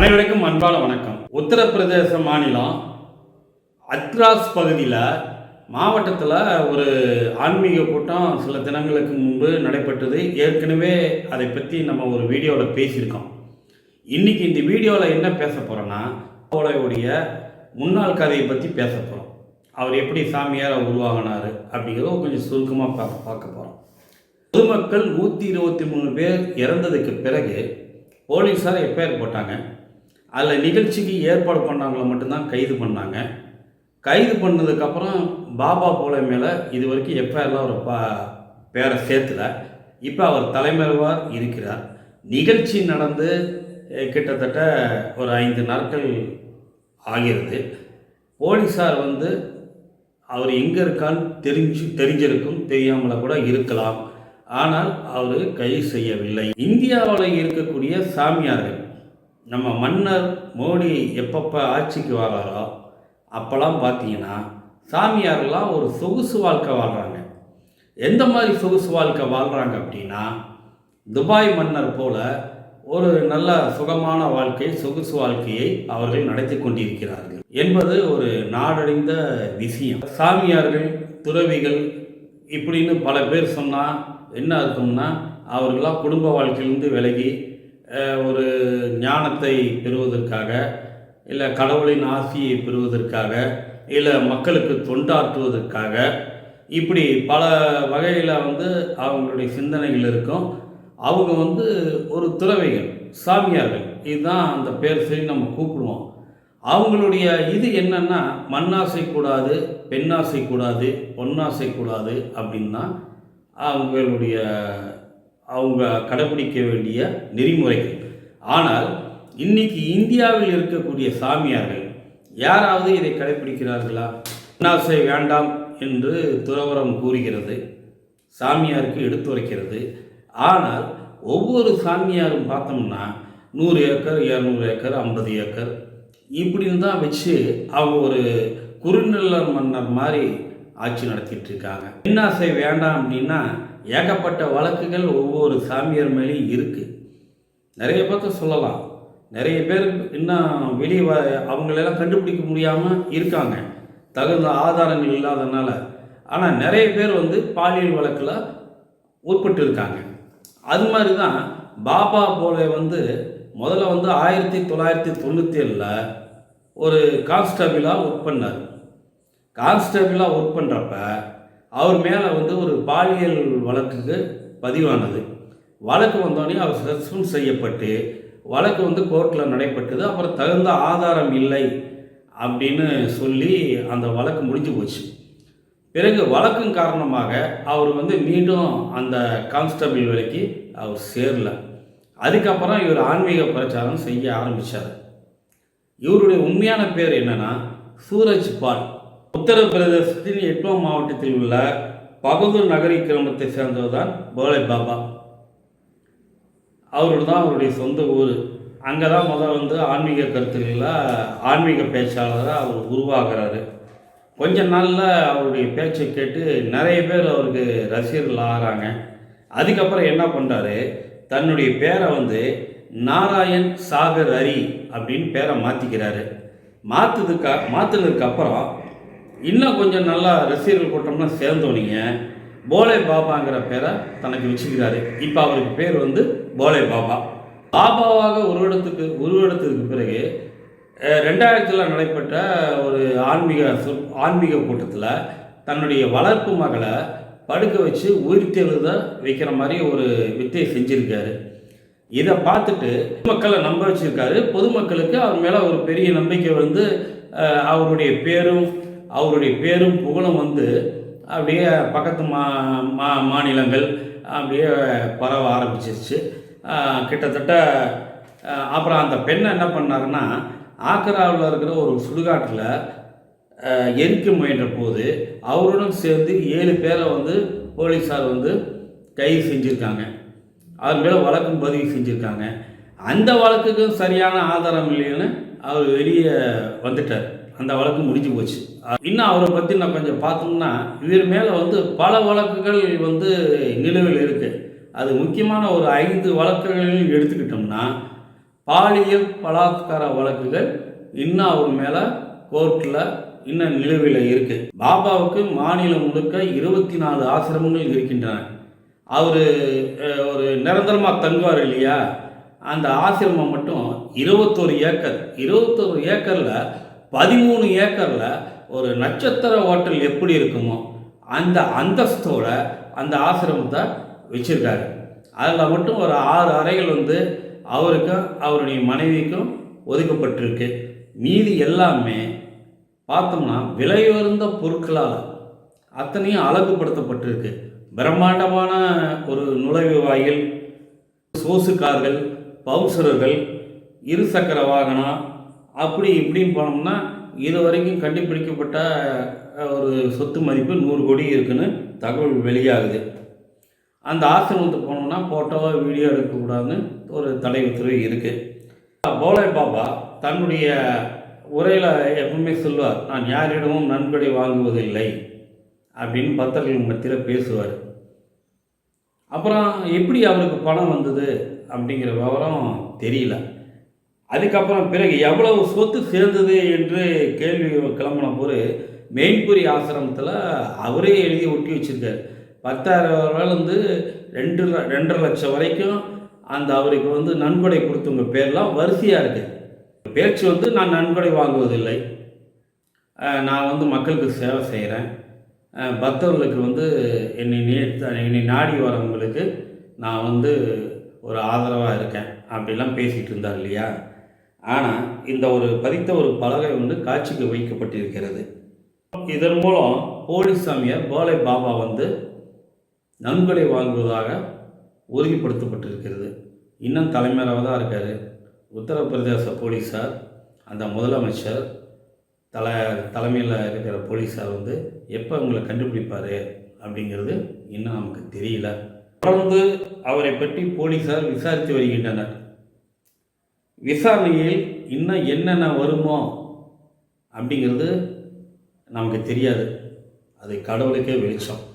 அனைவருக்கும் அன்பான வணக்கம். உத்தரப்பிரதேச மாநிலம் அத்ராஸ் பகுதியில் மாவட்டத்தில் ஒரு ஆன்மீக கூட்டம் சில தினங்களுக்கு முன்பு நடைபெற்றது. ஏற்கனவே அதை பற்றி நம்ம ஒரு வீடியோவில் பேசியிருக்கோம். இன்றைக்கி இந்த வீடியோவில் என்ன பேச போகிறோன்னா அவருடைய முன்னாள் கதையை பற்றி பேச போகிறோம் அவர் எப்படி சாமியாரை உருவாகினார் அப்படிங்கிறத கொஞ்சம் சுருக்கமாக பார்க்க பார்க்க போகிறோம் பொதுமக்கள் நூற்றி இருபத்தி மூணு பேர் இறந்ததுக்கு பிறகு போலீஸார் எஃப்ஐஆர் போட்டாங்க அதில் நிகழ்ச்சிக்கு ஏற்பாடு பண்ணவங்கள மட்டும்தான் கைது பண்ணாங்க. கைது பண்ணதுக்கப்புறம் பாபா போல மேலே இது வரைக்கும் எஃப்ஐஆரில் அவர் பா பேரை சேர்த்துல. இப்போ அவர் தலைமறைவாக இருக்கிறார். நிகழ்ச்சி நடந்து கிட்டத்தட்ட ஒரு ஐந்து நாட்கள் ஆகிறது. போலீஸார் வந்து அவர் எங்கே இருக்கான்னு தெரிஞ்சு தெரிஞ்சிருக்கும் தெரியாமல் கூட இருக்கலாம். ஆனால் அவர் கைது செய்யவில்லை. இந்தியாவில் இருக்கக்கூடிய சாமியார்கள் நம்ம மன்னர் மோடி எப்பப்போ ஆட்சிக்கு வராரோ அப்போல்லாம் பார்த்தீங்கன்னா சாமியாரெல்லாம் ஒரு சொகுசு வாழ்க்கை வாழ்கிறாங்க எந்த மாதிரி சொகுசு வாழ்க்கை வாழ்கிறாங்க அப்படின்னா துபாய் மன்னர் போல ஒரு நல்ல சுகமான வாழ்க்கை சொகுசு வாழ்க்கையை அவர்கள் நடத்தி கொண்டிருக்கிறார்கள் என்பது ஒரு நாடடைந்த விஷயம். சாமியார்கள் துறவிகள் இப்படின்னு பல பேர் சொன்னால் என்ன அர்த்தம்னா அவர்களாம் குடும்ப வாழ்க்கையிலிருந்து விலகி ஒரு ஞானத்தை பெறுவதற்காக இல்லை கடவுளின் ஆசியை பெறுவதற்காக இல்லை மக்களுக்கு தொண்டாற்றுவதற்காக இப்படி பல வகையில் வந்து அவங்களுடைய சிந்தனைகள் இருக்கும். அவங்க வந்து ஒரு துறவிகள் சாமியார்கள். இதுதான் அந்த பேர் சொல்லி நம்ம கூப்பிடுவோம். அவங்களுடைய இது என்னென்னா மண்ணாசை கூடாது பெண்ணாசை கூடாது பொன்னாசை கூடாது அப்படின்னா அவங்களுடைய அவங்க கடைபிடிக்க வேண்டிய நெறிமுறைகள். ஆனால் இன்னைக்கு இந்தியாவில் இருக்கக்கூடிய சாமியார்கள் யாராவது இதை கடைபிடிக்கிறார்களா? பெண்ணாசை வேண்டாம் என்று துறவரம் கூறுகிறது சாமியாருக்கு எடுத்துரைக்கிறது ஆனால் ஒவ்வொரு சாமியாரும் பார்த்தோம்னா நூறு ஏக்கர் இரநூறு ஏக்கர் ஐம்பது ஏக்கர் இப்படின்னு தான் வச்சு அவங்க ஒரு குறுநிலர் மன்னர் மாதிரி ஆட்சி நடத்திட்டு இருக்காங்க. பெண்ணாசை வேண்டாம் அப்படின்னா ஏகப்பட்ட வழக்குகள் ஒவ்வொரு சாமியார் மேலேயும் இருக்குது நிறைய பேர்த்த சொல்லலாம். நிறைய பேர் இன்னும் வெளியே வ அவங்களெல்லாம் கண்டுபிடிக்க முடியாமல் இருக்காங்க. தகுந்த ஆதாரங்கள் இல்லாதனால. ஆனால் நிறைய பேர் வந்து பாலியல் வழக்கில் உட்பட்டு இருக்காங்க அது மாதிரி தான் பாபா போல வந்து முதல்ல வந்து ஆயிரத்தி தொள்ளாயிரத்தி தொண்ணூற்றி ஏழில் ஒரு கான்ஸ்டபிளாக ஒர்க் பண்ணார். கான்ஸ்டபிளாக ஒர்க் பண்ணுறப்ப அவர் மேலே வந்து ஒரு பாலியல் வழக்குக்கு பதிவானது. வழக்கு வந்தோடனே அவர் சஸ்பெண்ட் செய்யப்பட்டு வழக்கு வந்து கோர்ட்டில் நடைபெற்றது அப்புறம் தகுந்த ஆதாரம் இல்லை அப்படின்னு சொல்லி அந்த வழக்கு முடிஞ்சு போச்சு. பிறகு வழக்கின் காரணமாக அவர் வந்து மீண்டும் அந்த கான்ஸ்டபிள் வேலைக்கு அவர் சேரல. அதுக்கப்புறம் இவர் ஆன்மீக பிரச்சாரம் செய்ய ஆரம்பித்தார் இவருடைய உண்மையான பேர் என்னென்னா சூரஜ் பால். உத்தரப்பிரதேசத்தின் எட்னோ மாவட்டத்தில் உள்ள பகதூர் நகரி கிராமத்தை சேர்ந்தவர் தான் போலை பாபா. அவரோட தான் அவருடைய சொந்த ஊர். அங்கே தான் முதல் வந்து ஆன்மீக கருத்துக்களில் ஆன்மீக பேச்சாளராக அவர் உருவாகிறாரு. கொஞ்ச நாளில் அவருடைய பேச்சை கேட்டு நிறைய பேர் அவருக்கு ரசிகர்கள் ஆகிறாங்க. அதுக்கப்புறம் என்ன பண்ணுறாரு தன்னுடைய பேரை வந்து நாராயண் சாகர் ஹரி அப்படின்னு பேரை மாற்றிக்கிறாரு மாற்றுறதுக்கா மாற்றினதுக்கு அப்புறம் இன்னும் கொஞ்சம் நல்லா ரசிகர்கள் கூட்டம்னா சேர்ந்தோனிங்க போலே பாபாங்கிற பேரை தனக்கு வச்சுக்கிறாரு இப்போ அவருக்கு பேர் வந்து போலே பாபா. பாபாவாக உருவெடுத்துக்கு உருவெடுத்ததுக்கு பிறகு ரெண்டாயிரத்தில் நடைபெற்ற ஒரு ஆன்மீக சொற் ஆன்மீக கூட்டத்தில் தன்னுடைய வளர்ப்பு மகளை படுக்க வச்சு உயிர்த்தெழுத வைக்கிற மாதிரி ஒரு வித்தையை செஞ்சுருக்காரு. இதை பார்த்துட்டு மக்களை நம்ப வச்சிருக்காரு. பொதுமக்களுக்கு அவர் மேலே ஒரு பெரிய நம்பிக்கை வந்து அவருடைய பேரும் அவருடைய பேரும் புகழும் வந்து அப்படியே பக்கத்து மா மா மாநிலங்கள் அப்படியே பரவ ஆரம்பிச்சிருச்சு. கிட்டத்தட்ட அப்புறம் அந்த பெண்ணை என்ன பண்ணாருன்னா ஆக்ராவில் இருக்கிற ஒரு சுடுகாட்டில் எரிக்க முயன்ற போது அவருடன் சேர்ந்து ஏழு பேரை வந்து போலீஸார் வந்து கைது செஞ்சுருக்காங்க. அவர் மேலே வழக்கும் பதிவு செஞ்சுருக்காங்க. அந்த வழக்குக்கும் சரியான ஆதாரம் இல்லைன்னு அவர் வெளியே வந்துட்டார். அந்த வழக்கு முடிஞ்சு போச்சு. இன்னும் அவரை பற்றி நான் கொஞ்சம் பார்த்தோம்னா இவர் மேலே வந்து பல வழக்குகள் வந்து நிலுவையில் இருக்குது அது முக்கியமான ஒரு ஐந்து வழக்குகளையும் எடுத்துக்கிட்டோம்னா பாலியல் பலாத்கார வழக்குகள் இன்னும் அவர் மேலே கோர்ட்டில் இன்னும் நிலுவையில் இருக்குது பாபாவுக்கு மாநிலம் முழுக்க இருபத்தி நாலு ஆசிரமங்கள் இருக்கின்றன. அவர் ஒரு நிரந்தரமாக தங்குவார் இல்லையா? அந்த ஆசிரமம் மட்டும் இருபத்தோரு ஏக்கர். இருபத்தோரு ஏக்கரில் பதிமூணு ஏக்கரில் ஒரு நட்சத்திர ஹோட்டல் எப்படி இருக்குமோ அந்த அந்தஸ்தோட அந்த ஆசிரமத்தை வச்சுருக்காரு. அதில் மட்டும் ஒரு ஆறு அறைகள் வந்து அவருக்கும் அவருடைய மனைவிக்கும் ஒதுக்கப்பட்டிருக்கு. மீதி எல்லாமே பார்த்தோம்னா விலையுயர்ந்த பொருட்களால் அத்தனையும் அழகுபடுத்தப்பட்டிருக்கு. பிரம்மாண்டமான ஒரு நுழைவு வாயில் சோசுக்கார்கள் பவுசரர்கள் இருசக்கர வாகனம் அப்படி இப்படின்னு போனோம்னா இது வரைக்கும் கண்டுபிடிக்கப்பட்ட ஒரு சொத்து மதிப்பு நூறு கோடி இருக்குன்னு தகவல் வெளியாகுது. அந்த ஆசிரமத்துக்கு போனோம்னா ஃபோட்டோவாக வீடியோ எடுக்கக்கூடாதுன்னு ஒரு தடை உத்தரவு இருக்குது போலே பாபா தன்னுடைய உரையில் எப்பவுமே சொல்லுவார் நான் யாரிடமும் நன்கொடை வாங்குவதில்லை அப்படின்னு பக்தர்கள் மத்தியில் பேசுவார். அப்புறம் எப்படி அவருக்கு பணம் வந்தது அப்படிங்கிற விவரம் தெரியல. அதுக்கப்புறம் பிறகு எவ்வளவு சொத்து சேர்ந்தது என்று கேள்வி கிளம்பின போது மெயின்புரி ஆசிரமத்தில் அவரே எழுதி ஒட்டி வச்சிருக்காரு. பத்தாயிரம் ரூபாயிலேருந்து ரெண்டு ரெண்டரை லட்சம் வரைக்கும் அந்த அவருக்கு வந்து நன்கொடை கொடுத்தவங்க பேர்லாம் வரிசையாக இருக்குது பேச்சு வந்து நான் நன்கொடை வாங்குவதில்லை. நான் வந்து மக்களுக்கு சேவை செய்கிறேன் பக்தர்களுக்கு வந்து என்னை நீ என்னை நாடி வரவங்களுக்கு நான் வந்து ஒரு ஆதரவாக இருக்கேன். அப்படிலாம் பேசிகிட்டு இருந்தார் இல்லையா? ஆனால் இந்த ஒரு பதித்த ஒரு பலகை வந்து காட்சிக்கு வைக்கப்பட்டிருக்கிறது. இதன் மூலம் போலி சாமியார் போலை பாபா வந்து நன்கொடை வாங்குவதாக உறுதிப்படுத்தப்பட்டிருக்கிறது. இன்னும் தலைமையிலாக தான் இருக்கார். உத்தரப்பிரதேச போலீஸார் அந்த முதலமைச்சர் தலை தலைமையில் இருக்கிற போலீஸார் வந்து எப்போ உங்களை கண்டுபிடிப்பார் அப்படிங்கிறது இன்னும் நமக்கு தெரியல. தொடர்ந்து அவரை பற்றி போலீஸார் விசாரித்து வருகின்றனர். விசாரணையில் இன்னும் என்னென்ன வருமோ அப்படிங்கிறது நமக்கு தெரியாது. அது கடவுளுக்கே வெளிச்சம்.